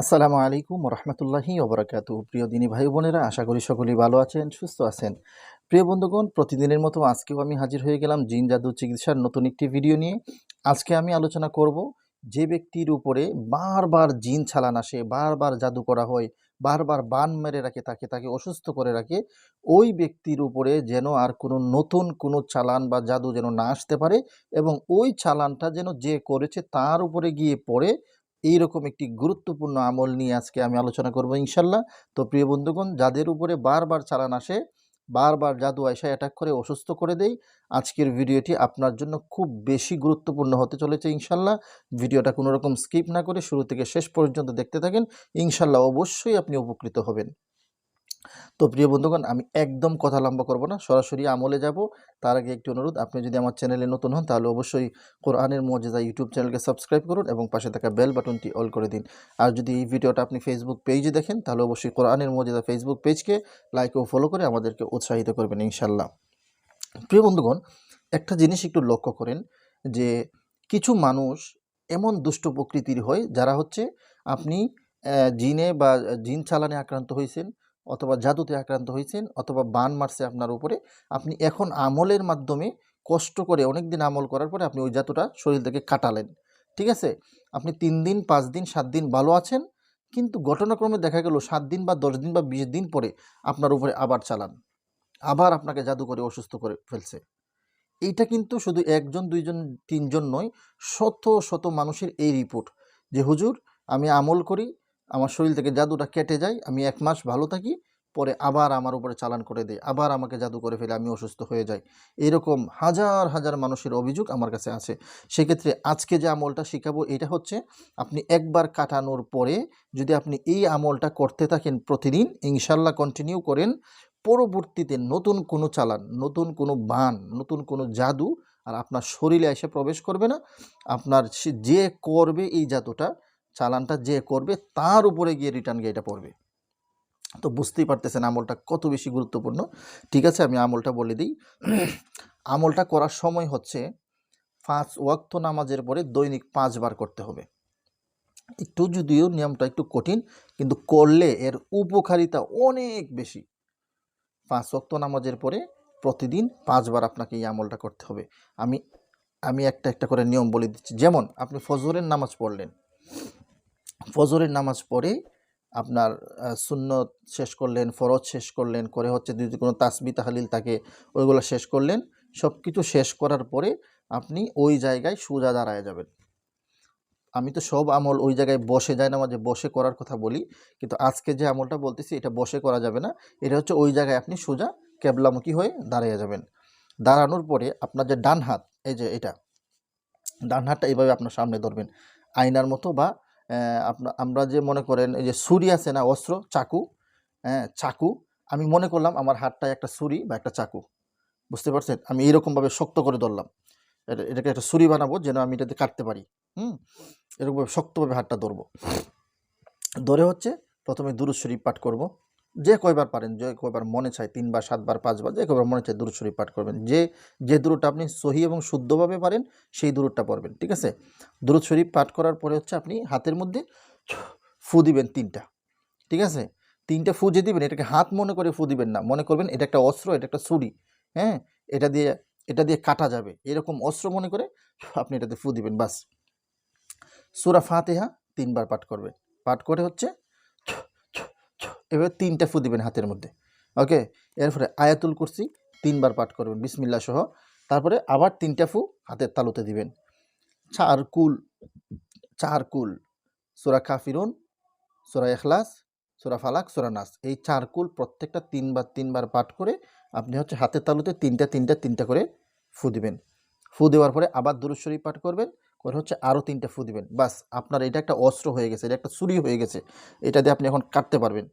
আসসালামু আলাইকুম রহমতুল্লাহি ওবরাকাত প্রিয় দিনী ভাই বোনেরা, আশা করি সকলেই ভালো আছেন, সুস্থ আছেন। প্রিয় বন্ধুগণ, প্রতিদিনের মতো আজকেও আমি হাজির হয়ে গেলাম জিন জাদু চিকিৎসার নতুন একটি ভিডিও নিয়ে। আজকে আমি আলোচনা করব যে ব্যক্তির উপরে বারবার জিন ছালান আসে, বারবার জাদু করা হয়, বারবার বান মেরে রাখে, তাকে তাকে অসুস্থ করে রাখে, ওই ব্যক্তির উপরে যেন আর কোনো নতুন কোনো চালান বা জাদু যেন না আসতে পারে এবং ওই চালানটা যেন যে করেছে তার উপরে গিয়ে পড়ে এইরকম একটি গুরুত্বপূর্ণ আমল নিয়ে আজকে আমি আলোচনা করব ইনশাল্লাহ। তো প্রিয় বন্ধুগণ, যাদের উপরে বারবার চালান আসে, বারবার জাদু আয়সা অ্যাটাক করে, অসুস্থ করে দেই, আজকের ভিডিওটি আপনার জন্য খুব বেশি গুরুত্বপূর্ণ হতে চলেছে ইনশাল্লাহ। ভিডিওটা কোনো রকম স্কিপ না করে শুরু থেকে শেষ পর্যন্ত দেখতে থাকেন। ইনশাল্লাহ অবশ্যই আপনি উপকৃত হবেন। তো প্রিয় বন্ধুগণ, আমি একদম কথা লম্বা করব না, সরাসরি আমলে যাব। তার আগে একটি অনুরোধ, আপনি যদি আমার চ্যানেলে নতুন হন, তাহলে অবশ্যই কোরআনের মজেদা ইউটিউব চ্যানেলকে সাবস্ক্রাইব করুন এবং পাশে থাকা বেল বাটনটি অল করে দিন। আর যদি এই ভিডিওটা আপনি ফেসবুক পেজে দেখেন, তাহলে অবশ্যই কোরআনের মজেদা ফেসবুক পেজকে লাইক ও ফলো করে আমাদেরকে উৎসাহিত করবেন ইনশাল্লাহ প্রিয় বন্ধুগণ, একটা জিনিস একটু লক্ষ্য করেন যে কিছু মানুষ এমন দুষ্ট প্রকৃতির হয়, যারা হচ্ছে আপনি জিনে বা জিন চালানে আক্রান্ত হয়েছেন অথবা জাদুতে আক্রান্ত হয়েছেন অথবা বান মারছে আপনার উপরে, আপনি এখন আমলের মাধ্যমে কষ্ট করে অনেক দিন আমল করার পরে আপনি ওই জাদুটা শরীর থেকে কাটালেন। ঠিক আছে? আপনি তিন দিন, পাঁচ দিন, সাত দিন ভালো আছেন, কিন্তু ঘটনাক্রমে দেখা গেল সাত দিন বা দশ দিন বা বিশ দিন পরে আপনার উপরে আবার চালান। আবার আপনাকে জাদু করে অসুস্থ করে ফেলছে। এইটা কিন্তু শুধু একজন, দুইজন, তিনজন নয়, শত শত মানুষের এই রিপোর্ট যে, হুজুর, আমি আমল করি আমার শরীর থেকে জাদুটা কেটে যায়, আমি এক মাস ভালো থাকি, পরে আবার আমার উপরে চালান করে দেয়, আবার আমাকে জাদু করে ফেলে, আমি অসুস্থ হয়ে যাই। এরকম হাজার হাজার মানুষের অভিযোগ আমার কাছে আছে। সেক্ষেত্রে আজকে যে আমলটা শেখাবো, এটা হচ্ছে আপনি একবার কাটানোর পরে যদি আপনি এই আমলটা করতে থাকেন প্রতিদিন, ইনশাল্লাহ কন্টিনিউ করেন, পরবর্তীতে নতুন কোনো চালান, নতুন কোনো বান, নতুন কোনো জাদু, আর আপনার শরীরে এসে প্রবেশ করবে না। আপনার যে করবে এই জাদুটা চালানটা যে করবে, তার উপরে গিয়ে রিটার্ন গিয়ে পড়বে। তো বুঝতেই পারতেছেন আমলটা কত বেশি গুরুত্বপূর্ণ। ঠিক আছে, আমি আমলটা বলে দিই। আমলটা করার সময় হচ্ছে পাঁচ ওয়াক্ত নামাজের পরে দৈনিক পাঁচবার করতে হবে। একটু যদিও নিয়মটা একটু কঠিন, কিন্তু করলে এর উপকারিতা অনেক বেশি। পাঁচ ওয়াক্ত নামাজের পরে প্রতিদিন পাঁচবার আপনাকে এই আমলটা করতে হবে। আমি আমি একটা একটা করে নিয়ম বলে দিচ্ছি। যেমন, আপনি ফজরের নামাজ পড়লেন। ফজরের নামাজ পড়ে আপনার সুন্নত শেষ করলেন, ফরজ শেষ করলেন, করে হচ্ছে যদি কোনো তাসবি, তাহালিল থাকে, ওইগুলো শেষ করলেন সব কিছু শেষ করার পরে আপনি ওই জায়গায় সোজা দাঁড়ায় যাবেন। আমি তো সব আমল ওই জায়গায় বসে যায় না মাঝে বসে করার কথা বলি, কিন্তু আজকে যে আমলটা বলতেছি, এটা বসে করা যাবে না। এটা হচ্ছে ওই জায়গায় আপনি সোজা কেবলামুখী হয়ে দাঁড়িয়ে যাবেন। দাঁড়ানোর পরে আপনার যে ডান হাত, এই যে এটা, ডান হাতটা এইভাবে আপনার সামনে ধরবেন, আয়নার মতো বা আমরা যে মনে করেন এই যে সুরি আছে না, অস্ত্র, চাকু হ্যাঁ চাকু, আমি মনে করলাম আমার হাতটায় একটা সুরি বা একটা চাকু। বুঝতে পারছেন? আমি এইরকমভাবে শক্ত করে ধরলাম। এটা এটাকে একটা সুরি বানাবো যেন আমি এটাতে কাটতে পারি। হুম? এরকমভাবে শক্তভাবে হাতটা ধরবো। ধরে হচ্ছে প্রথমে দুরুদ শরীফ পাঠ করব। যে কয়বার পারেন, যে কয়বার মনে চায়, তিনবার, সাতবার, পাঁচবার, যে কয়বার মনে চায় দুরুদ শরীফ পাঠ করবেন। যে যে দূরটা আপনি সহি এবং শুদ্ধভাবে পারেন, সেই দূরটা পড়বেন, ঠিক আছে? দুরুদ শরীফ পাঠ করার পরে হচ্ছে আপনি হাতের মধ্যে ফু দিবেন তিনটা, ঠিক আছে? তিনটা ফু যে দিবেন, এটাকে হাত মনে করে ফু দিবেন না, মনে করবেন এটা একটা অস্ত্র, এটা একটা ছুরি হ্যাঁ? এটা দিয়ে এটা দিয়ে কাটা যাবে, এরকম অস্ত্র মনে করে আপনি এটাতে ফু দিবেন, বাস। সুরা ফাতেহা তিনবার পাঠ করবেন, পাঠ করে হচ্ছে এভাবে তিনটা ফু দিবেন হাতের মধ্যে। ওকে? এরপরে আয়াতুল কুরসি তিনবার পাঠ করবেন বিসমিল্লা সহ। তারপরে আবার তিনটা ফু হাতের তালুতে দিবেন। চার কুল চার কুল সুরা কাফিরুন, সুরা এখলাস সুরা ফালাক, সুরা নাস। এই চার কুল প্রত্যেকটা তিনবার তিনবার পাঠ করে আপনি হচ্ছে হাতের তালুতে তিনটা তিনটা তিনটা করে ফু দিবেন। ফু দেওয়ার পরে আবার দুরুদ শরীফ পাঠ করবেন, করে হচ্ছে আরও তিনটা ফু দিবেন। বাস, আপনার এটা একটা অস্ত্র হয়ে গেছে, এটা একটা ছুরি হয়ে গেছে। এটা দিয়ে আপনি এখন কাটতে পারবেন।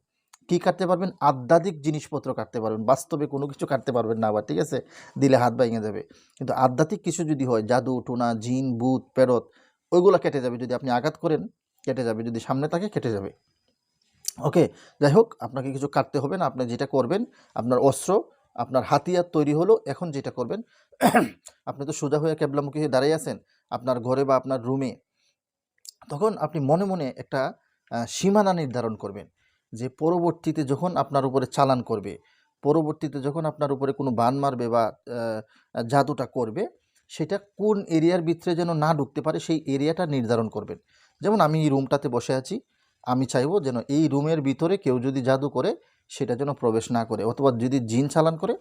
কি কাটতে পারবেন? আধ্যাত্মিক জিনিসপত্র কাটতে পারবেন। বাস্তবে কোনো কিছু কাটতে পারবেন না আবার, ঠিক আছে? দিলে হাত ভেঙে যাবে। কিন্তু আধ্যাত্মিক কিছু যদি হয়, জাদু, টোনা, জিন, ভূত পেরত ওইগুলো কেটে যাবে। যদি আপনি আঘাত করেন, কেটে যাবে। যদি সামনে থাকে, কেটে যাবে। ওকে? যাই হোক, আপনাকে কিছু কাটতে হবে না। আপনি যেটা করবেন, আপনার অস্ত্র, আপনার হাতিয়ার তৈরি হলো, এখন যেটা করবেন, আপনি তো সোজা হয়ে কেবলামুখী হয়ে দাঁড়িয়ে আছেন, আপনার ঘরে বা আপনার রুমে, তখন আপনি মনে মনে একটা সীমানা নির্ধারণ করবেন। যে পরবর্তীতে যখন আপনার উপরে চালান করবে, পরবর্তীতে যখন আপনার উপরে কোনো বান মারবে বা জাদুটা করবে, সেটা কোন এরিয়ার ভিতরে যেন না ঢুকতে পারে সেই এরিয়াটা নির্ধারণ করবেন। যেমন আমি এই রুমটাতে বসে আছি, আমি চাইব যেন এই রুমের ভিতরে কেউ যদি জাদু করে, সেটা যেন প্রবেশ না করে অথবা যদি জিন চালান করে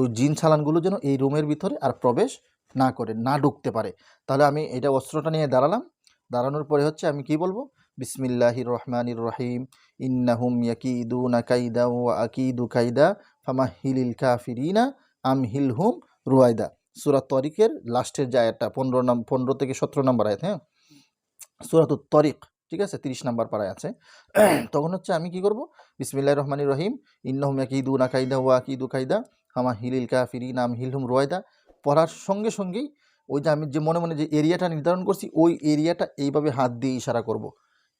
ওই জিন চালানগুলো যেন এই রুমের ভিতরে আর প্রবেশ না করে, না ঢুকতে পারে। তাহলে আমি এটা অস্ত্রটা নিয়ে দাঁড়ালাম। দাঁড়ানোর পরে হচ্ছে আমি কি বলব? বিসমিল্লাহির রহমানির রহিম। ইন্নাহুম ইয়াকিদুনা কাইদা ওয়া আকিদু কাইদা। ফামাহিলিল কাফিরিনা আমহিলহুম রুয়াইদা। সুরাত তরিকের লাস্টের যে আয়াতটা, পনেরো নাম, পনেরো থেকে সতেরো নম্বর আয়াত হ্যাঁ? সুরাত তরিক, ঠিক আছে? তিরিশ নাম্বার পাড়ায় আছে। তখন হচ্ছে আমি কি করব? বিসমিল্লাহ রহমানির রহিম। ইন্নাহুম ইয়াকিদুনা কাইদা ওয়া আকিদু কাইদা। হামা হিলিল কাফিরিনা আমহিলহুম রুয়াইদা। পড়ার সঙ্গে সঙ্গেই ওই যে আমি যে মনে মনে যে এরিয়াটা নির্ধারণ করছি, ওই এরিয়াটা এইভাবে হাত দিয়ে ইশারা করব।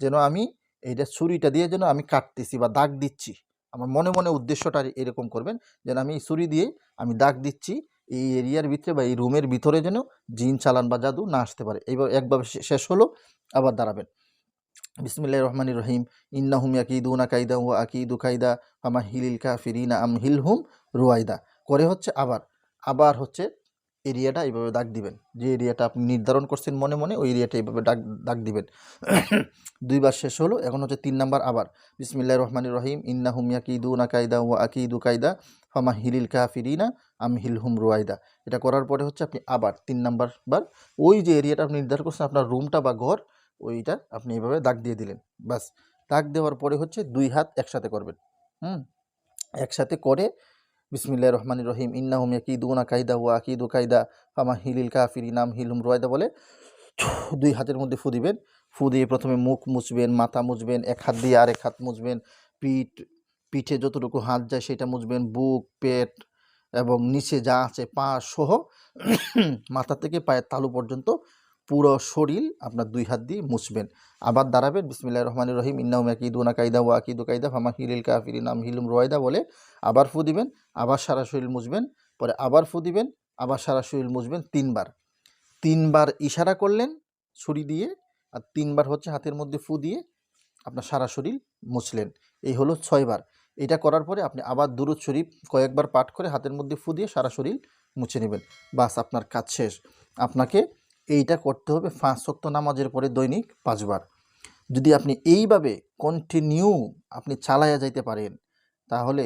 যেন আমি এইটা ছুরিটা দিয়ে যেন আমি কাটতেছি বা দাগ দিচ্ছি। আমার মনে মনে উদ্দেশ্যটা এরকম করবেন, যেন আমি এই ছুরি দিয়ে আমি দাগ দিচ্ছি, এই এরিয়ার ভিতরে বা এই রুমের ভিতরে যেন জিন, চালান বা জাদু না আসতে পারে। এইভাবে একভাবে শেষ হলো, আবার দাঁড়াবেন। বিসমিল্লাহ রহমানির রহিম, ইন্নাহুম ইয়াকিদুনা কাইদা ওয়া আকিদু কাইদা আমা হিলিল কাফিরিনা আম হিল হুম রুয়াইদা। করে হচ্ছে আবার আবার হচ্ছে এরিয়াটা এইভাবে দাগ দিবেন। যে এরিয়াটা আপনি নির্ধারণ করছেন মনে মনে, ওই এরিয়াটা এইভাবে দাগ দাগ দিবেন। দুইবার শেষ হলো, এখন হচ্ছে তিন নাম্বার আবার। বিসমিল্লাহ রহমানির রহিম ইন্না হুম ইন্নাহুম ইয়াকিদুনা কাইদা ওয়া আকিদু কাইদা, ফামা হিলিল কাফিরিনা, আম হিলহুম রুয়াইদা। এটা করার পরে হচ্ছে আপনি আবার তিন নাম্বার বার ওই যে এরিয়াটা আপনি নির্ধারণ করছেন, আপনার রুমটা বা ঘর, ওইটা আপনি এইভাবে দাগ দিয়ে দিলেন। বাস দাগ দেওয়ার পরে হচ্ছে দুই হাত একসাথে করবেন। হুম? একসাথে করে বিসমিল্লাহ রহমানির রহিম। ইন্নাহুম ইয়াকিদুনা কাইদা ওয়া আকিদু কাইদা। ফামা হিলিল কাফিরি নাম হিলুম রুয়াইদা বলে। দুই হাতের মধ্যে ফু দিবেন। ফু দিয়ে প্রথমে মুখ মুছবেন, মাথা মুছবেন, এক হাত দিয়ে আরেক হাত মুছবেন। পিঠ, পিঠে যতটুকু হাত যায় সেটা মুছবেন। বুক, পেট এবং নিচে যা আছে পা সহ মাথা থেকে পায়ের তালু পর্যন্ত পুরো শরীর আপনার দুই হাত দিয়ে মুছবেন। আবার দাঁড়াবেন বিসমিল্লাহ রহমানির রহিম ইন্নাউম আকিদুনা কাইদা ওয়া আকিদু কায়দা ফামা হিলিল কাফিরি নাম হিলুম রোয়াইদা বলে আবার ফু দিবেন, আবার সারা শরীর মুছবেন, পরে আবার ফু দিবেন, আবার সারা শরীর মুছবেন তিনবার। তিনবার ইশারা করলেন ছুরি দিয়ে আর তিনবার হচ্ছে হাতের মধ্যে ফু দিয়ে আপনার সারা শরীর মুছলেন। এই হলো ছয়বার। এটা করার পরে আপনি আবার দুরুদ শরীফ কয়েকবার পাঠ করে হাতের মধ্যে ফু দিয়ে সারা শরীর মুছে নেবেন। বাস আপনার কাজ শেষ। আপনাকে এইটা করতে হবে পাঁচ শক্ত নামাজের পরে দৈনিক পাঁচবার। যদি আপনি এইভাবে কন্টিনিউ আপনি চালায়া যাইতে পারেন, তাহলে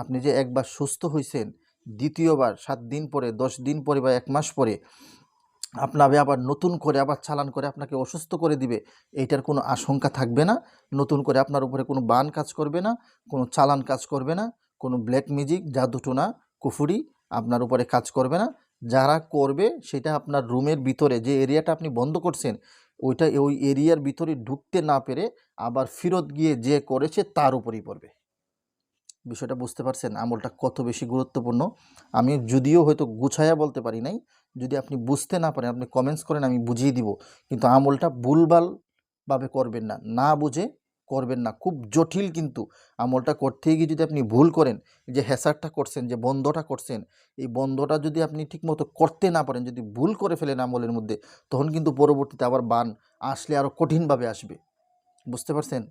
আপনি যে একবার সুস্থ হয়েছেন দ্বিতীয়বার সাত দিন পরে, দশ দিন পরে বা এক মাস পরে, আপনাকে আবার নতুন করে আবার চালান করে আপনাকে অসুস্থ করে দিবে, এইটার কোনো আশঙ্কা থাকবে না। নতুন করে আপনার উপরে কোনো বান কাজ করবে না, কোনো চালান কাজ করবে না, কোনো ব্ল্যাক ম্যাজিক জাদুটোনা কুফুরি আপনার উপরে কাজ করবে না। যারা করবে সেটা আপনার রুমের ভিতরে যে এরিয়াটা আপনি বন্ধ করছেন, ওইটা ওই এরিয়ার ভিতরে ঢুকতে না পেরে আবার ফেরত গিয়ে যে করেছে তার উপরেই পড়বে। বিষয়টা বুঝতে পারছেন? আমলটা কত বেশি গুরুত্বপূর্ণ? আমি যদিও হয়তো গুছায়া বলতে পারি নাই, যদি আপনি বুঝতে না পারেন, আপনি কমেন্টস করেন, আমি বুঝিয়ে দিব। কিন্তু আমলটা ভুলভালভাবে করবেন না। না বুঝে করবেন না। খুব জটিল কিন্তু আমলটা করতে গিয়ে যদি আপনি ভুল করেন যে হেসারটা করছেন, যে বন্ধটা করছেন, এই বন্ধটা যদি আপনি ঠিকমতো করতে না পারেন, যদি ভুল করে ফেলেন আমলের মধ্যে, তখন কিন্তু পরবর্তীতে আবার বান আসলে আরও কঠিনভাবে আসবে। বুঝতে পারছেন?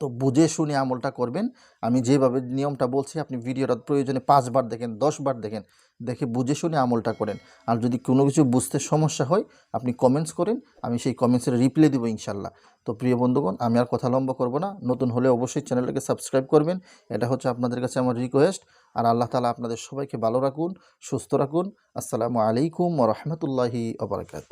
তো বুঝে শুনে আমলটা করবেন। আমি যেভাবে নিয়মটা বলছি, আপনি ভিডিওটা প্রয়োজনে পাঁচবার দেখেন, দশবার দেখেন, দেখে বুঝে শুনে আমলটা করেন। আর যদি কোনো কিছু বুঝতে সমস্যা হয়, আপনি কমেন্টস করেন, আমি সেই কমেন্টসের রিপ্লাই দেবো ইনশাল্লাহ। তো প্রিয় বন্ধুগণ, আমি আর কথা লম্বা করব না। নতুন হলে অবশ্যই চ্যানেলটাকে সাবস্ক্রাইব করবেন। এটা হচ্ছে আপনাদের কাছে আমার রিকোয়েস্ট আর আল্লাহ তালা আপনাদের সবাইকে ভালো রাখুন, সুস্থ রাখুন। আসসালামু আলাইকুম রহমতুল্লাহি আবরকাত